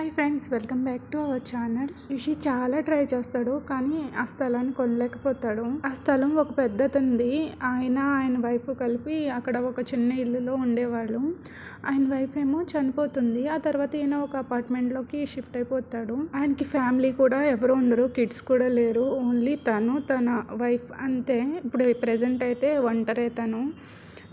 Hi friends welcome back to our channel. Rishi చాలా try చేస్తాడు కానీ ఆ స్థలాన్ని కొనలేకపోతాడు. ఆ స్థలం ఒక పెద్దది ఆయన ఆయన వైఫ్ కలిపి అక్కడ ఒక చిన్న ఇల్లులో ఉండేవాళ్ళు. ఆయన వైఫ్ ఏమో చనిపోతుంది. ఆ తర్వాత ఈయన ఒక అపార్ట్మెంట్లోకి షిఫ్ట్ అయిపోతాడు. ఆయనకి ఫ్యామిలీ కూడా ఎవరు ఉండరు కిడ్స్ కూడా లేరు. ఓన్లీ తను తన వైఫ్ అంతే. ఇప్పుడు ప్రజెంట్ అయితే ఒంటరే తను.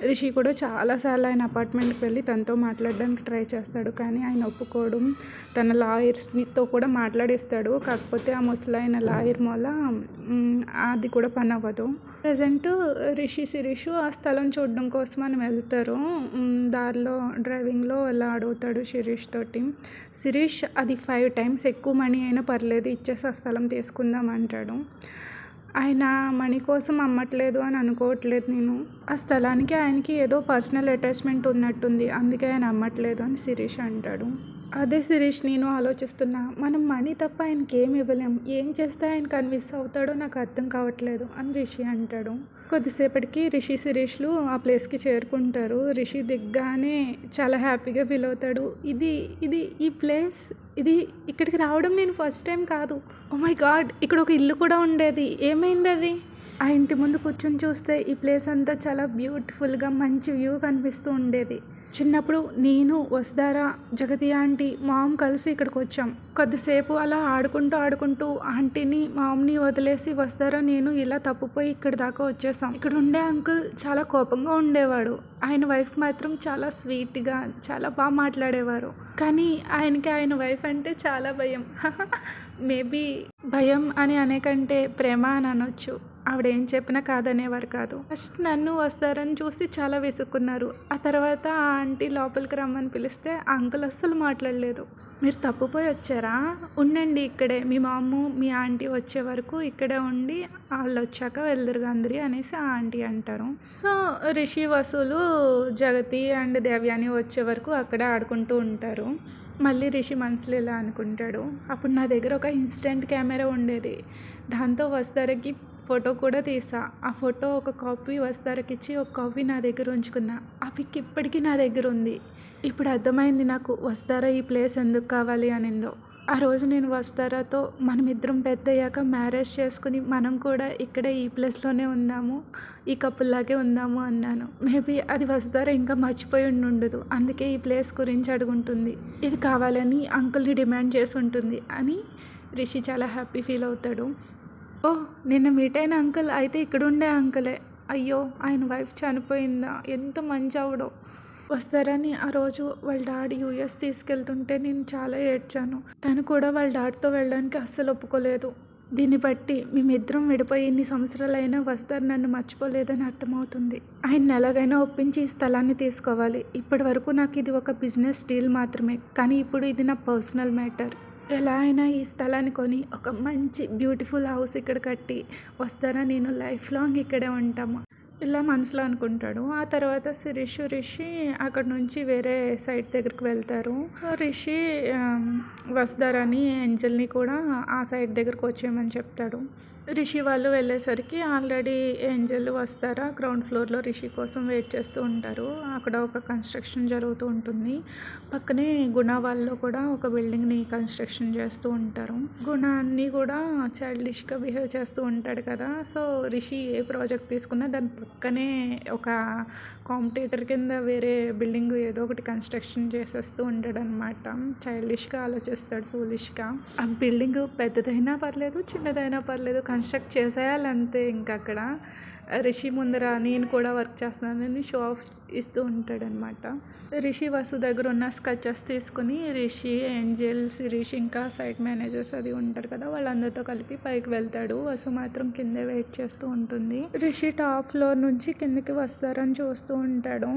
రిషి కూడా చాలాసార్లు ఆయన అపార్ట్మెంట్కి వెళ్ళి తనతో మాట్లాడడానికి ట్రై చేస్తాడు. కానీ ఆయన ఒప్పుకోవడం తన లాయర్స్తో కూడా మాట్లాడిస్తాడు. కాకపోతే ఆ ముసలైన లాయర్ మూల అది కూడా పని అవ్వదు. ప్రజెంట్ రిషి శిరీష్ ఆ స్థలం చూడడం కోసం అని వెళ్తారు. దారిలో డ్రైవింగ్లో అలా అడుగుతాడు శిరీష్ తోటి. శిరీష్ అది ఫైవ్ టైమ్స్ ఎక్కువ మనీ అయినా పర్లేదు ఇచ్చేసి ఆ స్థలం తీసుకుందాం అంటాడు. ఆయన మనీ కోసం అమ్మట్లేదు అని అనుకోవట్లేదు నేను. ఆ స్థలానికి ఆయనకి ఏదో పర్సనల్ అటాచ్మెంట్ ఉన్నట్టుంది. అందుకే ఆయన అమ్మట్లేదు అని శిరీష్ అంటాడు. అదే శిరీష్ నేను ఆలోచిస్తున్నా. మనం మనీ తప్ప ఆయనకి ఏం ఇవ్వలేం. ఏం చేస్తే ఆయన కన్విన్స్ అవుతాడో నాకు అర్థం కావట్లేదు అని రిషి అంటాడు. కొద్దిసేపటికి రిషి శిరీష్లు ఆ ప్లేస్కి చేరుకుంటారు. రిషి దిగ్గానే చాలా హ్యాపీగా ఫీల్ అవుతాడు. ఇది ఇది ఈ ప్లేస్ ఇది ఇక్కడికి రావడం నేను ఫస్ట్ టైం కాదు. ఓ మై గాడ్ ఇక్కడ ఒక ఇల్లు కూడా ఉండేది. ఏమైంది అది? ఆ ఇంటి ముందు కూర్చొని చూస్తే ఈ ప్లేస్ అంతా చాలా బ్యూటిఫుల్గా మంచి వ్యూ కనిపిస్తూ ఉండేది. చిన్నప్పుడు నేను వసుధార జగతి ఆంటీ మామ్ కలిసి ఇక్కడికి వచ్చాం. కొద్దిసేపు అలా ఆడుకుంటూ ఆడుకుంటూ ఆంటీని మామ్ని వదిలేసి వసుధార నేను ఇలా తప్పుపోయి ఇక్కడి దాకా వచ్చేసాం. ఇక్కడ ఉండే అంకుల్ చాలా కోపంగా ఉండేవాడు. ఆయన వైఫ్ మాత్రం చాలా స్వీట్గా చాలా బాగా మాట్లాడేవారు. కానీ ఆయనకి ఆయన వైఫ్ అంటే చాలా భయం. మేబీ భయం అని అనే కంటే ప్రేమ అని అనొచ్చు. ఆవిడ ఏం చెప్పినా కాదనేవారు కాదు. ఫస్ట్ నన్ను వస్తారని చూసి చాలా విసుక్కున్నారు. ఆ తర్వాత ఆ ఆంటీ లోపలికి రమ్మని పిలిస్తే ఆ అంకుల్ అస్సలు మాట్లాడలేదు. మీరు తప్పుపోయి వచ్చారా? ఉండండి ఇక్కడే. మీ మాము మీ ఆంటీ వచ్చే వరకు ఇక్కడే ఉండి వాళ్ళు వచ్చాక వెళ్దురు అందరి అనేసి ఆ ఆంటీ అంటారు. సో రిషి వసూలు జగతి అండ్ దేవ్యాని వచ్చే వరకు అక్కడే ఆడుకుంటూ ఉంటారు. మళ్ళీ రిషి మనసులో ఇలా అనుకుంటాడు. అప్పుడు నా దగ్గర ఒక ఇన్స్టెంట్ కెమెరా ఉండేది. దాంతో వస్తారకి ఫోటో కూడా తీసా. ఆ ఫోటో ఒక కాపీ వస్తారకి ఇచ్చి ఒక కాపీ నా దగ్గర ఉంచుకున్నా. ఆ పిక్ ఇప్పటికీ నా దగ్గర ఉంది. ఇప్పుడు అర్థమైంది నాకు వస్తారా ఈ ప్లేస్ ఎందుకు కావాలి అనిందో. ఆ రోజు నేను వస్తారాతో మనమిద్దరం పెద్ద అయ్యాక మ్యారేజ్ చేసుకుని మనం కూడా ఇక్కడే ఈ ప్లేస్లోనే ఉందాము ఈ కప్పుల్లాగే ఉందాము అన్నాను. మేబీ అది వస్తారా ఇంకా మర్చిపోయి ఉండదు అందుకే ఈ ప్లేస్ గురించి అడుగుంటుంది. ఇది కావాలని అంకుల్ని డిమాండ్ చేసి ఉంటుంది అని రిషి చాలా హ్యాపీ ఫీల్ అవుతాడు. ఓ నిన్న మీట్ అయిన అంకుల్ అయితే ఇక్కడ ఉండే అంకులే. అయ్యో ఆయన వైఫ్ చనిపోయిందా? ఎంత మంచి ఆవిడో వస్తారని ఆ రోజు వాళ్ళ డాడీ యూఎస్ తీసుకెళ్తుంటే నేను చాలా ఏడ్చాను. తను కూడా వాళ్ళ డాడీతో వెళ్ళడానికి అస్సలు ఒప్పుకోలేదు. దీన్ని బట్టి మేమిద్దరం విడిపోయి ఇన్ని సంవత్సరాలైనా వస్తారు నన్ను మర్చిపోలేదని అర్థమవుతుంది. ఆయన ఎలాగైనా ఒప్పించి ఈ స్థలాన్ని తీసుకోవాలి. ఇప్పటి వరకు నాకు ఇది ఒక బిజినెస్ డీల్ మాత్రమే. కానీ ఇప్పుడు ఇది నా పర్సనల్ మ్యాటర్ ఎలా అయినా ఈ స్థలాన్ని కొని ఒక మంచి బ్యూటిఫుల్ హౌస్ ఇక్కడ కట్టి వస్తారా? నేను లైఫ్ లాంగ్ ఇక్కడే ఉంటాము. ఇలా మనసులో అనుకుంటాడు. ఆ తర్వాత రిషి రిషి అక్కడ నుంచి వేరే సైడ్ దగ్గరికి వెళ్తారు. రిషి వస్తారని ఏంజల్ని కూడా ఆ సైడ్ దగ్గరకు వచ్చేయమని చెప్తాడు. రిషి వాళ్ళు వెళ్ళేసరికి ఆల్రెడీ ఏంజల్ వస్తారా? గ్రౌండ్ ఫ్లోర్లో రిషి కోసం వెయిట్ చేస్తూ ఉంటారు. అక్కడ ఒక కన్స్ట్రక్షన్ జరుగుతూ ఉంటుంది. పక్కనే గుణ వాళ్ళు కూడా ఒక బిల్డింగ్ని కన్స్ట్రక్షన్ చేస్తూ ఉంటారు. గుణ అన్ని కూడా చైల్డిష్గా బిహేవ్ చేస్తూ ఉంటాడు కదా. సో రిషి ఏ ప్రాజెక్ట్ తీసుకున్నా దాని పక్కనే ఒక కాంపిటేటర్ కింద వేరే బిల్డింగ్ ఏదో ఒకటి కన్స్ట్రక్షన్ చేసేస్తూ ఉంటాడు అనమాట చైల్డిష్గా ఆలోచిస్తాడు ఫూలిష్గా ఆ బిల్డింగ్ పెద్దదైనా పర్లేదు చిన్నదైనా పర్లేదు కన్స్ట్రక్ట్ చేసేయాలి అంతే ఇంకా అక్కడ రిషి ముందర నేను కూడా వర్క్ చేస్తున్నానని షో ఆఫ్ ఇస్తూ ఉంటాడనమాట రిషి వసు దగ్గర ఉన్న స్కెచెస్ తీసుకుని రిషి ఏంజల్స్ రిషి ఇంకా సైట్ మేనేజర్స్ అది ఉంటారు కదా వాళ్ళందరితో కలిపి పైకి వెళ్తాడు. వసు మాత్రం కిందే వెయిట్ చేస్తూ ఉంటుంది. రిషి టాప్ ఫ్లోర్ నుంచి కిందకి వస్తారని చూస్తూ ఉంటాడు.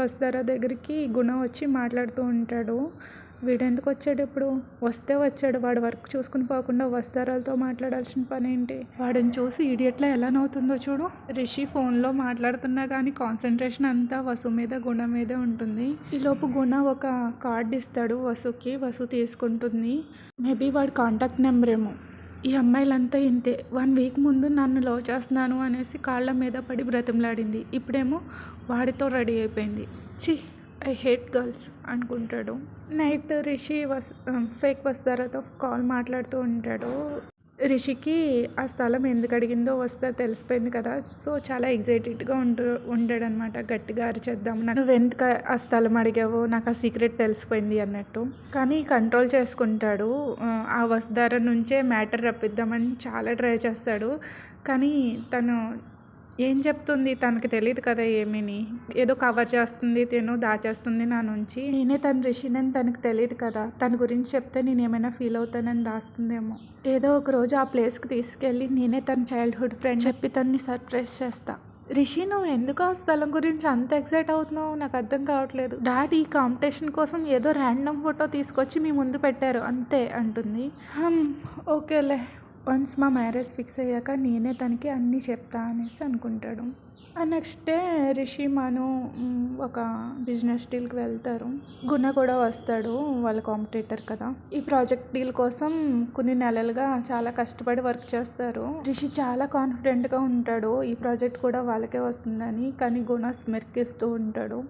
వస్తారా దగ్గరికి గుణ వచ్చి మాట్లాడుతూ ఉంటాడు. వీడెందుకు వచ్చాడు ఇప్పుడు? వస్తే వచ్చాడు. వాడు వర్క్ చూసుకుని పోకుండా వస్తారాలతో మాట్లాడాల్సిన పని ఏంటి వాడిని చూసి ఇడియట్లా ఎలా నవ్వుతుందో చూడు. రిషి ఫోన్లో మాట్లాడుతున్నా కానీ కాన్సన్ట్రేషన్ అంతా వసు మీద గుణ మీదే ఉంటుంది. ఈలోపు గుణ ఒక కార్డ్ ఇస్తాడు వసుకి. వసు తీసుకుంటుంది. మేబీ వాడి కాంటాక్ట్ నెంబర్ ఏమో. ఈ అమ్మాయిలంతా ఇంతే. వన్ వీక్ ముందు నన్ను లవ్ చేస్తున్నాను అనేసి కాళ్ళ మీద పడి బ్రతిమలాడింది. ఇప్పుడేమో వాడితో రెడీ అయిపోయింది. ఛీ! ఐ హేట్ గర్ల్స్ అనుకుంటాడు. నైట్ రిషి వస్ ఫేక్ వస్తారతో కాల్ మాట్లాడుతూ ఉంటాడు. రిషికి ఆ స్థలం ఎందుకు అడిగిందో వస్తే తెలిసిపోయింది కదా. సో చాలా ఎగ్జైటెడ్గా ఉండు ఉంటాడనమాట గట్టిగా అరిచేద్దాం. నువ్వు ఎందుకు ఆ స్థలం అడిగావో నాకు ఆ సీక్రెట్ తెలిసిపోయింది అన్నట్టు. కానీ కంట్రోల్ చేసుకుంటాడు. ఆ, ఆ వస్తార నుంచే మ్యాటర్ రప్పిద్దామని చాలా ట్రై చేస్తాడు. కానీ తను ఏం చెప్తుంది? తనకి తెలియదు కదా ఏమీని. ఏదో కవర్ చేస్తుంది తిను దాచేస్తుంది నా నుంచి. నేనే తన రిషినని తనకు తెలియదు కదా. తన గురించి చెప్తే నేను ఏమైనా ఫీల్ అవుతానని దాస్తుందేమో. ఏదో ఒక రోజు ఆ ప్లేస్కి తీసుకెళ్ళి నేనే తన చైల్డ్హుడ్ ఫ్రెండ్ చెప్పి తన్ని సర్ప్రైజ్ చేస్తా. రిషి నువ్వు ఎందుకు ఆ స్థలం గురించి అంత ఎక్సైట్ అవుతున్నావు? నాకు అర్థం కావట్లేదు. డాడీ ఈ కాంపిటీషన్ కోసం ఏదో ర్యాండమ్ ఫోటో తీసుకొచ్చి మీ ముందు పెట్టారు. అంతే అంటుంది. ఓకేలే. వన్స్ మా మ్యారేజ్ ఫిక్స్ అయ్యాక నేనే తనకి అన్నీ చెప్తా అనేసి అనుకుంటాడు. ఆ నెక్స్ట్ డే రిషి మను ఒక బిజినెస్ డీల్కి వెళ్తారు. గుణ కూడా వస్తాడు వాళ్ళ కాంపిటేటర్ కదా. ఈ ప్రాజెక్ట్ డీల్ కోసం కొన్ని నెలలుగా చాలా కష్టపడి వర్క్ చేస్తారు. రిషి చాలా కాన్ఫిడెంట్గా ఉంటాడు. ఈ ప్రాజెక్ట్ కూడా వాళ్ళకే వస్తుందని కానీ గుణ స్మెర్కిస్తూ ఉంటాడు.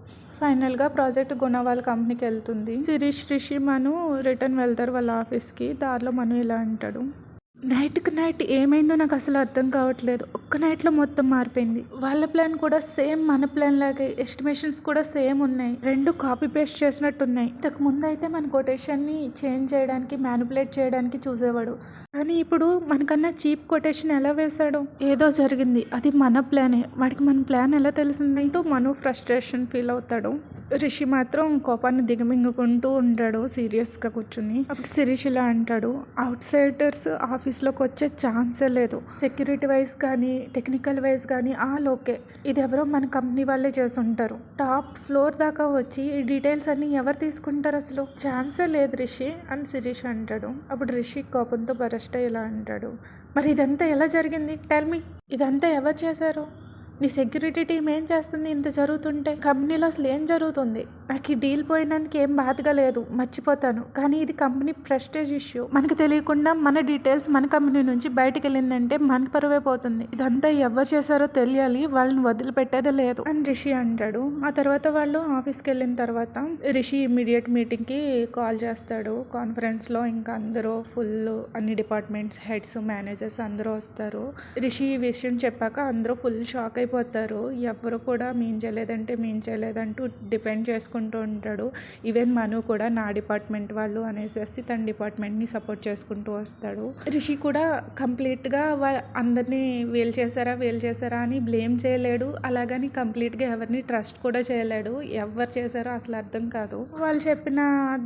ఫైనల్గా ప్రాజెక్ట్ గుణ వాళ్ళ కంపెనీకి వెళ్తుంది. శిరీష్ రిషి మను రిటర్న్ వెళ్తారు వాళ్ళ ఆఫీస్కి దారిలో మను ఇలా అంటాడు. నైట్కి నైట్ ఏమైందో నాకు అసలు అర్థం కావట్లేదు. ఒక్క నైట్లో మొత్తం మారిపోయింది. వాళ్ళ ప్లాన్ కూడా సేమ్ మన ప్లాన్ లాగే ఎస్టిమేషన్స్ కూడా సేమ్ ఉన్నాయి. రెండు కాపీ పేస్ట్ చేసినట్టు ఉన్నాయి ఇంతకు ముందు అయితే మన కొటేషన్ని చేంజ్ చేయడానికి మ్యానిపులేట్ చేయడానికి చూసేవాడు. కానీ ఇప్పుడు మనకన్నా చీప్ కొటేషన్ ఎలా వేశాడు? ఏదో జరిగింది. అది మన ప్లానే వాడికి మన ప్లాన్ ఎలా తెలిసింది? అంటూ మను ఫ్రస్ట్రేషన్ ఫీల్ అవుతాడు. రిషి మాత్రం కోపాన్ని దిగమింగుకుంటూ ఉంటాడు సీరియస్గా కూర్చుని. అప్పుడు శిరీష్ ఇలా అంటాడు అవుట్ సైడర్స్ ఆఫీస్లోకి వచ్చే ఛాన్సే లేదు. సెక్యూరిటీ వైజ్ కానీ టెక్నికల్ వైజ్ కానీ ఆల్ ఓకే ఇది ఎవరో మన కంపెనీ వాళ్ళే చేసి ఉంటారు టాప్ ఫ్లోర్ దాకా వచ్చి ఈ డీటెయిల్స్ అన్ని ఎవరు తీసుకుంటారు అసలు? ఛాన్సే లేదు రిషి అని శిరీష్ అంటాడు. అప్పుడు రిషి కోపంతో బరస్ట్ ఇలా అంటాడు. మరి ఇదంతా ఎలా జరిగింది? టెల్ మీ ఇదంతా ఎవరు చేశారు? నీ సెక్యూరిటీ టీం ఏం చేస్తుంది ఇంత జరుగుతుంటే? కంపెనీలో అసలు ఏం జరుగుతుంది? నాకు ఈ డీల్ పోయినందుకు ఏం బాధగా లేదు. మర్చిపోతాను. కానీ ఇది కంపెనీ ప్రెస్టేజ్ ఇష్యూ. మనకు తెలియకుండా మన డీటెయిల్స్ మన కంపెనీ నుంచి బయటకు వెళ్ళిందంటే మనకు పరువే పోతుంది. ఇదంతా ఎవరు చేశారో తెలియాలి. వాళ్ళని వదిలిపెట్టేదే లేదు. అని రిషి అంటాడు. ఆ తర్వాత వాళ్ళు ఆఫీస్కి వెళ్ళిన తర్వాత రిషి ఇమీడియట్ మీటింగ్కి కాల్ చేస్తాడు. కాన్ఫరెన్స్లో ఇంకా అందరూ ఫుల్ అన్ని డిపార్ట్మెంట్స్ హెడ్స్ మేనేజర్స్ అందరూ వస్తారు. రిషి ఈ విషయం చెప్పాక అందరూ ఫుల్ షాక్ అయిపోతారు. ఎవరు కూడా మించలేదంటే చేయలేదంటే చేయలేదంటూ డిపెండ్ చేసుకుంటూ ఉంటాడు. ఈవెన్ మను కూడా నా డిపార్ట్మెంట్ వాళ్ళు అనేసి తన డిపార్ట్మెంట్ని సపోర్ట్ చేసుకుంటూ వస్తాడు. రిషి కూడా కంప్లీట్గా వా అందరినీ వీలు చేశారా వీలు చేశారా అని బ్లేమ్ చేయలేడు. అలాగని కంప్లీట్గా ఎవరిని ట్రస్ట్ కూడా చేయలేడు. ఎవరు చేశారో అసలు అర్థం కాదు. వాళ్ళు చెప్పిన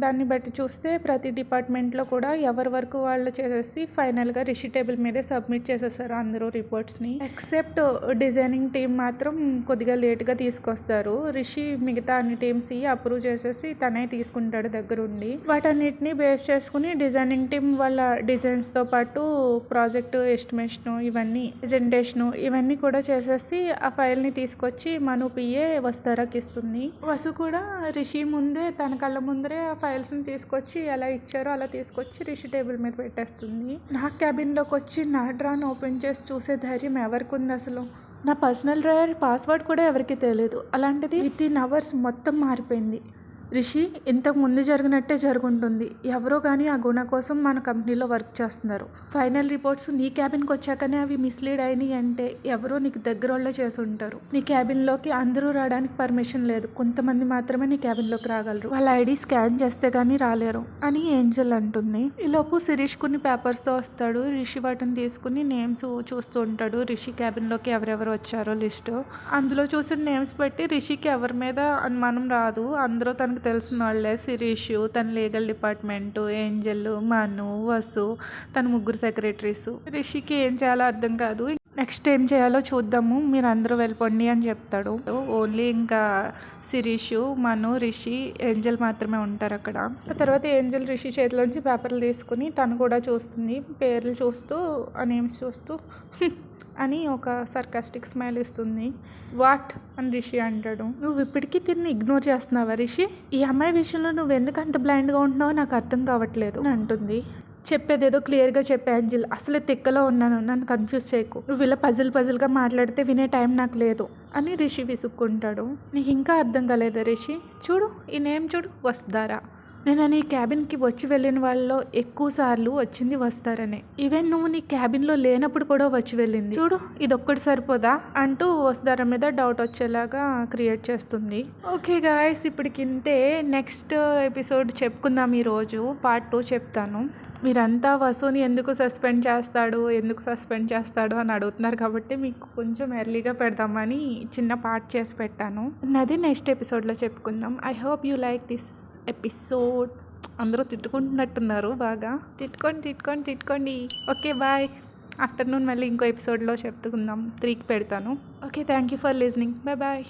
దాన్ని బట్టి చూస్తే ప్రతి డిపార్ట్మెంట్లో కూడా ఎవరి వరకు వాళ్ళు చేసేసి ఫైనల్గా రిషి టేబుల్ మీదే సబ్మిట్ చేసేసారు అందరూ రిపోర్ట్స్ని. ఎక్సెప్ట్ డిజైనింగ్ టీం మాత్రం కొద్దిగా లేట్గా తీసుకొస్తారు. రిషి మిగతా అన్ని టీమ్స్ అప్రూవ్ చేసేసి తనే తీసుకుంటాడు దగ్గరుండి. వాటన్నిటిని బేస్ చేసుకుని డిజైనింగ్ టీం వాళ్ళ డిజైన్స్తో పాటు ప్రాజెక్ట్ ఎస్టిమేషన్ ఇవన్నీ ప్రజెంటేషన్ ఇవన్నీ కూడా చేసేసి ఆ ఫైల్ని తీసుకొచ్చి మను పిఏ వస్తారాకి ఇస్తుంది. వసు కూడా రిషి ముందే తన కళ్ళ ముందరే ఆ ఫైల్స్ని తీసుకొచ్చి ఎలా ఇచ్చారో అలా తీసుకొచ్చి రిషి టేబుల్ మీద పెట్టేస్తుంది. నా క్యాబిన్లోకి వచ్చి నా డ్రాన్ ఓపెన్ చేసి చూసే ధైర్యం ఎవరికి ఉంది అసలు నా పర్సనల్ డ్రైవర్ పాస్వర్డ్ కూడా ఎవరికీ తెలియదు. అలాంటిది విత్ ఇన్ అవర్స్ మొత్తం మారిపోయింది. రిషి ఇంతకు ముందు జరిగినట్టే జరుగుంటుంది. ఎవరో కానీ ఆ గుణ కోసం మన కంపెనీలో వర్క్ చేస్తున్నారు. ఫైనల్ రిపోర్ట్స్ నీ క్యాబిన్కి వచ్చాకనే అవి మిస్లీడ్ అయినాయి అంటే ఎవరో నీకు దగ్గర వాళ్ళే చేసి ఉంటారు నీ క్యాబిన్లోకి అందరూ రావడానికి పర్మిషన్ లేదు. కొంతమంది మాత్రమే నీ క్యాబిన్లోకి రాగలరు. వాళ్ళ ఐడి స్కాన్ చేస్తే కానీ రాలేరు అని ఏంజల్ అంటుంది. ఈలోపు శిరీష్ కొన్ని పేపర్స్తో వస్తాడు. రిషి వాటిని తీసుకుని నేమ్స్ చూస్తూ ఉంటాడు. రిషి క్యాబిన్లోకి ఎవరెవరు వచ్చారో లిస్టు. అందులో చూసిన నేమ్స్ బట్టి రిషికి ఎవరి మీద అనుమానం రాదు. అందరూ తనకు తెలిసిన వాళ్ళే శిరీష్ తన legal department Angel Manu Vasu తన ముగ్గురు సెక్రటరీస్. రిషికి ఏం చేయాలో అర్థం కాదు. నెక్స్ట్ ఏం చేయాలో చూద్దాము. మీరు అందరూ వెళ్ళిపోండి అని చెప్తాడు. ఓన్లీ ఇంకా శిరీష్ మను రిషి ఏంజల్ మాత్రమే ఉంటారు అక్కడ. ఆ తర్వాత ఏంజల్ రిషి చేతిలోంచి పేపర్లు తీసుకుని తను కూడా చూస్తుంది. పేర్లు చూస్తూ ఆ నేమ్స్ చూస్తూ అని ఒక సర్కాస్టిక్ స్మైల్ ఇస్తుంది. వాట్? అని రిషి అంటాడు. నువ్వు ఇప్పటికీ తిన్ని ఇగ్నోర్ చేస్తున్నావా రిషి? ఈ అమ్మాయి విషయంలో నువ్వు ఎందుకు అంత బ్లైండ్గా ఉంటున్నావో నాకు అర్థం కావట్లేదు అని అంటుంది. చెప్పేదేదో క్లియర్గా చెప్పే అంజిల్. అసలే తిక్కలో ఉన్నాను నన్ను కన్ఫ్యూజ్ చేయకు. నువ్వు ఇలా పజిల్ పజిల్గా మాట్లాడితే వినే టైం నాకు లేదు అని రిషి విసుక్కుంటాడు. నీకు ఇంకా అర్థం కాలేదా రిషి? చూడు ఈ నేమ్ చూడు వస్తారా? నేను నీ క్యాబిన్కి వచ్చి వెళ్ళిన వాళ్ళలో ఎక్కువ సార్లు వచ్చింది వస్తారని. ఈవెన్ నువ్వు నీ క్యాబిన్లో లేనప్పుడు కూడా వచ్చి వెళ్ళింది. చూడు ఇది ఒక్కటి సరిపోదా? అంటూ వస్తారా మీద డౌట్ వచ్చేలాగా క్రియేట్ చేస్తుంది. ఓకే గాయస్ ఇప్పటికింతే నెక్స్ట్ ఎపిసోడ్ చెప్పుకుందాం ఈరోజు. పార్ట్ టూ చెప్తాను. మీరంతా వసుని ఎందుకు సస్పెండ్ చేస్తాడు ఎందుకు సస్పెండ్ చేస్తాడు అని అడుగుతున్నారు కాబట్టి మీకు కొంచెం ఎర్లీగా పెడదామని చిన్న పార్ట్ చేసి పెట్టాను. నది నెక్స్ట్ ఎపిసోడ్లో చెప్పుకుందాం. I hope you like this episode. అందరూ తిట్టుకుంటున్నట్టున్నారు బాగా. తిట్టుకోండి తిట్టుకోండి తిట్టుకోండి. Okay bye. ఆఫ్టర్నూన్ మళ్ళీ ఇంకో ఎపిసోడ్లో చెప్పుకుందాం త్రీకి పెడతాను. Okay thank you for listening. Bye bye.